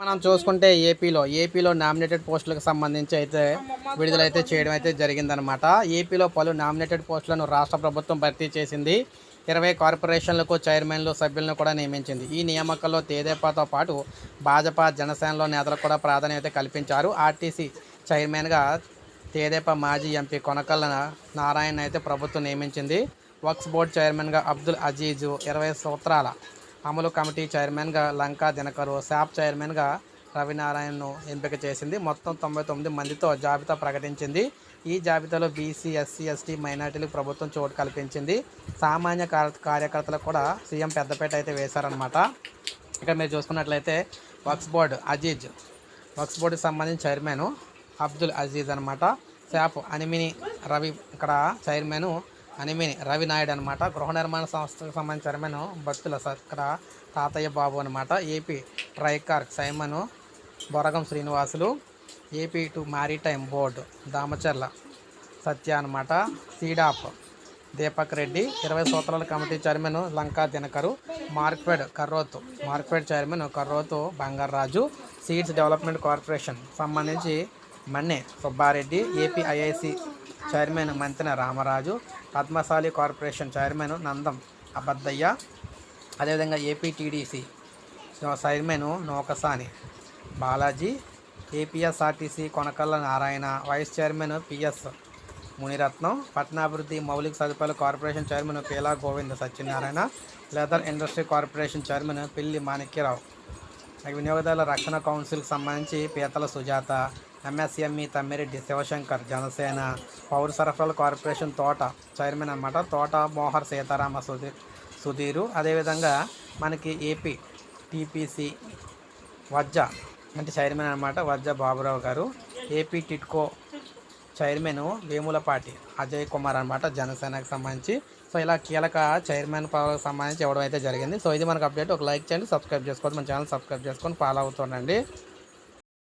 మనం చూసుకుంటే ఏపీలో ఏపీలో నామినేటెడ్ పోస్టులకు సంబంధించి అయితే విడుదలైతే చేయడం అయితే జరిగిందనమాట ఏపీలో పలు నామినేటెడ్ పోస్టులను రాష్ట్ర ప్రభుత్వం భర్తీ చేసింది. ఇరవై కార్పొరేషన్లకు చైర్మన్లు సభ్యులను కూడా నియమించింది. ఈ నియామకంలో తేదేపాతో పాటు భాజపా జనసేనలో నేతలకు కూడా ప్రాధాన్యత కల్పించారు. ఆర్టీసీ చైర్మన్గా తేదేపా మాజీ ఎంపీ కొనకళ్ళ నారాయణ అయితే ప్రభుత్వం నియమించింది. వక్స్ బోర్డు చైర్మన్గా అబ్దుల్ అజీజు ఇరవై సూత్రాల అమలు కమిటీ చైర్మన్గా లంకా దినకరు శాప్ చైర్మన్గా రవినారాయణను ఎంపిక చేసింది. మొత్తం తొంభై తొమ్మిది మందితో జాబితా ప్రకటించింది. ఈ జాబితాలో బీసీ ఎస్సీ ఎస్టీ మైనార్టీలకు ప్రభుత్వం చోటు కల్పించింది. సామాన్య కార్య కార్యకర్తలకు కూడా సీఎం పెద్దపేట అయితే వేశారనమాట ఇక్కడ మీరు చూసుకున్నట్లయితే వక్స్ బోర్డ్ అజీజ్ వక్స్ బోర్డుకి సంబంధించిన చైర్మన్ అబ్దుల్ అజీజ్ అనమాట శాప్ అనిమిని రవి ఇక్కడ చైర్మన్ అనిమిని రవి నాయుడు అనమాట. గృహ నిర్మాణ సంస్థకు సంబంధించిన చైర్మన్ భక్తుల స- తాతయ్య బాబు అనమాట. AP Tricor Simon Boragam Srinivasulu AP to maritime board Damacharla Satya అనమాట. సీడాప్ దీపక్ రెడ్డి ఇరవై సూత్రాల committee chairman Lanka Dinakar Markfed Karrothu Markfed chairman Karrothu Bangaraju seeds development corporation సంబంధించి Manne Subbareddy AP IIC chairman Manthena Ramaraju Padmasali corporation chairman Nandam Abaddayya అదేవిధంగా APTDC chairman Nokasani Balaji APSRTC Konakalla Narayana vice chairman PS Muniratnam పట్టణాభివృద్ధి మౌలిక సదుపాయాల corporation chairman Peela Govinda Satyanarayana leather industry corporation chairman Pilli Manikyarao. వినియోగదారుల రక్షణ కౌన్సిల్కి సంబంధించి Peethala Sujatha MSME Tammireddy Shivshankar Janasena పౌర సరఫరాల కార్పొరేషన్ తోట చైర్మన్ అన్నమాట. తోట మోహర్ సీతారామ సుధీర్ సుధీరు. అదేవిధంగా మనకి ఏపీ టీపీసీ వజ్జ అంటే చైర్మన్ అనమాట వజ్జ బాబురావు గారు. ఏపీ టిట్కో చైర్మన్ వేములపాటి అజయ్ కుమార్ అనమాట జనసేనకు సంబంధించి. సో ఇలా కీలక చైర్మన్ పదవికి సంబంధించి ఇవ్వడం అయితే జరిగింది. సో ఇది మనకు అప్డేట్. ఒక లైక్ చేయండి సబ్స్క్రైబ్ చేసుకోండి మన ఛానల్ సబ్స్క్రైబ్ చేసుకొని ఫాలో అవుతుండండి.